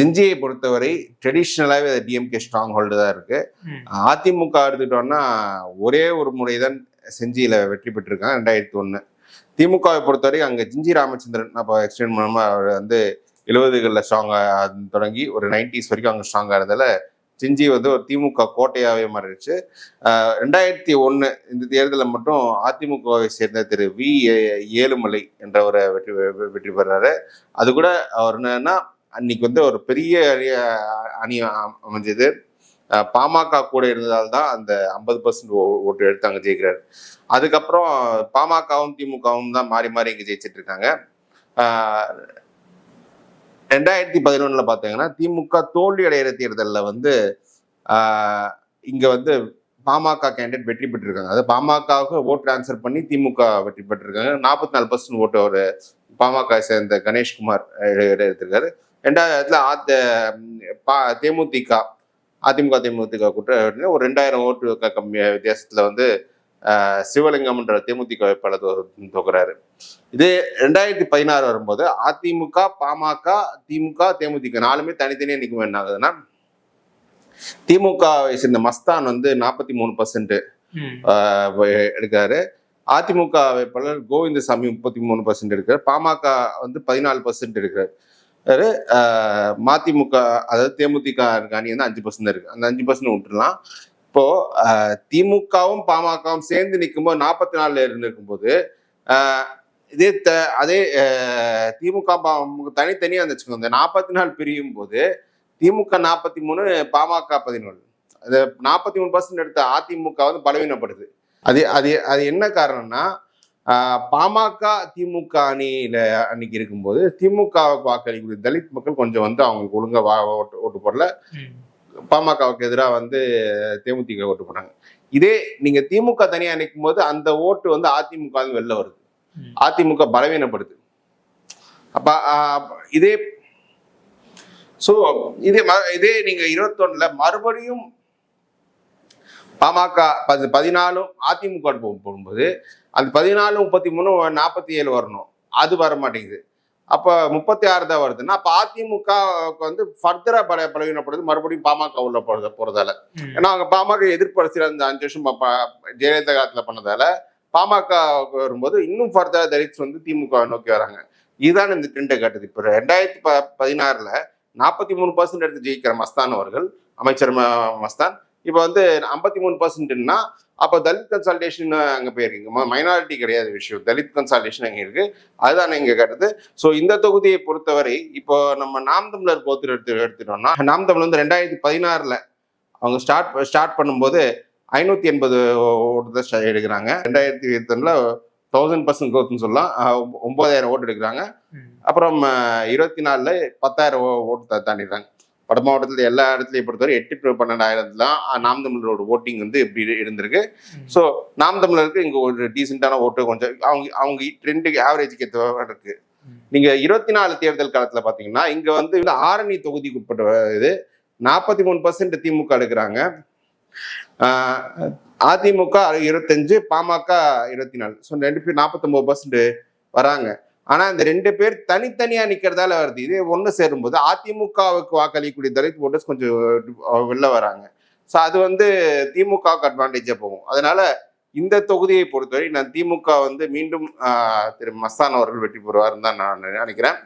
ஜிஞ்சியை பொறுத்தவரை ட்ரெடிஷ்னலாகவே அது DMK strong hold தான் இருக்கு. ம். அதிமுக எடுத்துட்டோம்னா ஒரே ஒரு முறை தான் செஞ்சியில வெற்றி பெற்றிருக்காங்க ரெண்டாயிரத்தி ஒன்று திமுகவை பொறுத்தவரை அங்கே ஜிஞ்சி ராமச்சந்திரன் அப்போ எக்ஸ்டெண்ட் மூலமா அவர் வந்து எழுபதுகளில் ஸ்ட்ராங்காக தொடங்கி ஒரு நைன்டிஸ் வரைக்கும் அங்கே ஸ்ட்ராங்காக இருந்ததால ஜிஞ்சி வந்து ஒரு திமுக கோட்டையாகவே மாறிடுச்சு. ரெண்டாயிரத்தி ஒன்று இந்த தேர்தலில் மட்டும் அதிமுகவை சேர்ந்த திரு வி ஏ- ஏழுமலை என்றவரை வெற்றி வெற்றி பெறாரு. அது கூட அவர் என்னன்னா அன்னைக்கு வந்து ஒரு பெரிய அணி அமைஞ்சது. பாமக கூட இருந்ததால் தான் அந்த ஐம்பது பர்சன்ட் ஓட்டு எடுத்து அங்கே ஜெயிக்கிறார். அதுக்கப்புறம் பாமகவும் திமுகவும் தான் மாறி மாறி இங்கே ஜெயிச்சிட்டு இருக்காங்க ரெண்டாயிரத்தி பதினொன்றில் பார்த்தீங்கன்னா திமுக தோல்வி அடைகிற தேர்தலில் வந்து இங்கே வந்து பாமக கேண்டிடேட் வெற்றி பெற்றிருக்காங்க. அதாவது பாமகவுக்கு ஓட் ட்ரான்ஸ்ஃபர் பண்ணி திமுக வெற்றி பெற்றிருக்காங்க. நாற்பத்தி நாலு பர்சன்ட் ஓட்டு ஒரு பாமக சேர்ந்த கணேஷ்குமார் எடுத்திருக்காரு. ரெண்டாவது இடத்துல ஆத்த பா தேமுதிக அதிமுக தேமுதிக கூட்ட ஒரு ரெண்டாயிரம் ஓட்டு கம்மி வித்தியாசத்துல வந்து சிவலிங்கம்ன்ற தேமுதிக வேட்பாளர் தோக்குறாரு இது ரெண்டாயிரத்தி பதினாறு வரும்போது அதிமுக பாமக திமுக தேமுதிக நாலுமே தனித்தனியா நிற்கும் என்ன ஆகுதுன்னா திமுக வை சேர்ந்த மஸ்தான் வந்து நாற்பத்தி மூணு பர்சன்ட் ம். எடுக்காரு அதிமுக வேட்பாளர் கோவிந்தசாமி முப்பத்தி மூணு பர்சன்ட் எடுக்காரு பாமக வந்து பதினாலு பர்சன்ட் எடுக்காரு ஆஹ் மதிமுக அதாவது தேமுதிக அணி வந்து அஞ்சு பர்சன்ட் இருக்கு. அந்த அஞ்சு பர்சன்ட் விட்டுறலாம் இப்போ திமுகவும் பாமகவும் சேர்ந்து நிற்கும்போது நாற்பத்தி நாலுல இருந்து இருக்கும்போது இதே த அதே திமுக பாமக தனித்தனியாக இருந்துச்சுக்கோங்க இந்த நாற்பத்தி நாலு பிரியும் போது திமுக நாற்பத்தி மூணு பாமக பதினொன்று அது நாற்பத்தி மூணு பர்சன்ட் எடுத்த அதிமுக வந்து பலவீனப்படுது. அது அது அது என்ன காரணம்னா பாமக திமுக அணியில அன்னைக்கு இருக்கும்போது திமுக வாக்களிக்கூடிய தலித் மக்கள் கொஞ்சம் வந்து அவங்களுக்கு ஒழுங்கா வா ஓட்டு ஓட்டு போடல. பாமகவுக்கு எதிராக வந்து தேமுதிக ஓட்டு போட்டாங்க இதே நீங்க திமுக தனியா நிற்கும் போது அந்த ஓட்டு வந்து அதிமுக வந்து வெளில வருது. அதிமுக பலவீனப்படுது அப்ப இதே சோ இதே இதே நீங்க இருபத்தொன்னுல மறுபடியும் பாமக பதி பதினாலும் அதிமுக போகும்போது அந்த பதினாலு முப்பத்தி மூணு நாற்பத்தி ஏழு வரணும். அது வர மாட்டேங்குது அப்ப முப்பத்தி ஆறு தான் வருதுன்னா அப்ப அதிமுக வந்து ஃபர்தரா பல பலவீனப்படுது. மறுபடியும் பாமக உள்ள போறது போறதால. ம். ஏன்னா அவங்க பாமக எதிர்ப்பு அரசியல் அந்த அஞ்சு வருஷம் ஜெயலலிதா காலத்துல பண்ணதால பாமக வரும்போது இன்னும் ஃபர்தர் தலித்ஸ் வந்து திமுக நோக்கி வராங்க. இதுதான் இந்த ட்ரெண்டை காட்டுது. இப்போ ரெண்டாயிரத்தி ப பதினாறுல நாற்பத்தி மூணு பர்சன்ட் எடுத்து ஜெயிக்கிற மஸ்தான் அவர்கள் அமைச்சர் மஸ்தான் இப்போ வந்து ஐம்பத்தி மூணு பர்சன்ட்னா அப்போ தலித் கன்சல்டேஷன் அங்கே போயிருக்கீங்க மைனாரிட்டி கிடையாது விஷயம். தலித் கன்சல்டேஷன் அங்கே இருக்கு. அதுதான் இங்கே காட்டுது ஸோ இந்த தொகுதியை பொறுத்தவரை இப்போ நம்ம நாம் தமிழர் போத்து எடுத்து எடுத்துட்டோம்னா நாம் தமிழ் வந்து ரெண்டாயிரத்தி பதினாறுல அவங்க ஸ்டார்ட் ஸ்டார்ட் பண்ணும்போது ஐநூத்தி எண்பது ஓட்டு தான் எடுக்கிறாங்க. ரெண்டாயிரத்தி இருபத்தொன்னுல தௌசண்ட் பர்சன்ட் க்ரோத்னு சொல்லலாம். அஹ் ஒன்பதாயிரம் ஓட்டு எடுக்கிறாங்க. அப்புறம் இருபத்தி நாலுல பத்தாயிரம் ஓட்டு தாண்டிடுறாங்க. வட மாவட்டத்தில் எல்லா இடத்துலையும் பொறுத்தவரை எட்டு தான் அஹ், நாம் தமிழரோட ஓட்டிங் வந்து இப்படி இரு- இருந்திருக்கு. ஸோ நாம் தமிழருக்கு இங்க ஒரு டீசெண்டான ஓட்டு கொஞ்சம் அவங்க அவங்க ட்ரெண்டுக்கு ஆவரேஜுக்கு ஏற்ற இருக்கு. நீங்க இருபத்தி நாலு தேர்தல் காலத்துல பாத்தீங்கன்னா இங்க வந்து ஆரணி தொகுதிக்கு உட்பட்ட இது நாற்பத்தி மூணு பர்சன்ட் திமுக எடுக்கிறாங்க. அதிமுக இருபத்தஞ்சு பாமக இருபத்தி நாலு. ஸோ ரெண்டு பேர் நாற்பத்தொம்பது பர்சன்ட் வராங்க. ஆனால் இந்த ரெண்டு பேர் தனித்தனியாக நிற்கிறதால வருது. இதே ஒன்று சேரும்போது அதிமுகவுக்கு வாக்களிக்கக்கூடிய தலித் ஓட்டர்ஸ் கொஞ்சம் வெளில வராங்க. ஸோ அது வந்து திமுகவுக்கு அட்வான்டேஜாக போகும். அதனால இந்த தொகுதியை பொறுத்தவரை நான் திமுக வந்து மீண்டும் திரு மஸ்தான் அவர்கள் வெற்றி பெறுவார்னு தான் நான் நினைக்கிறேன்.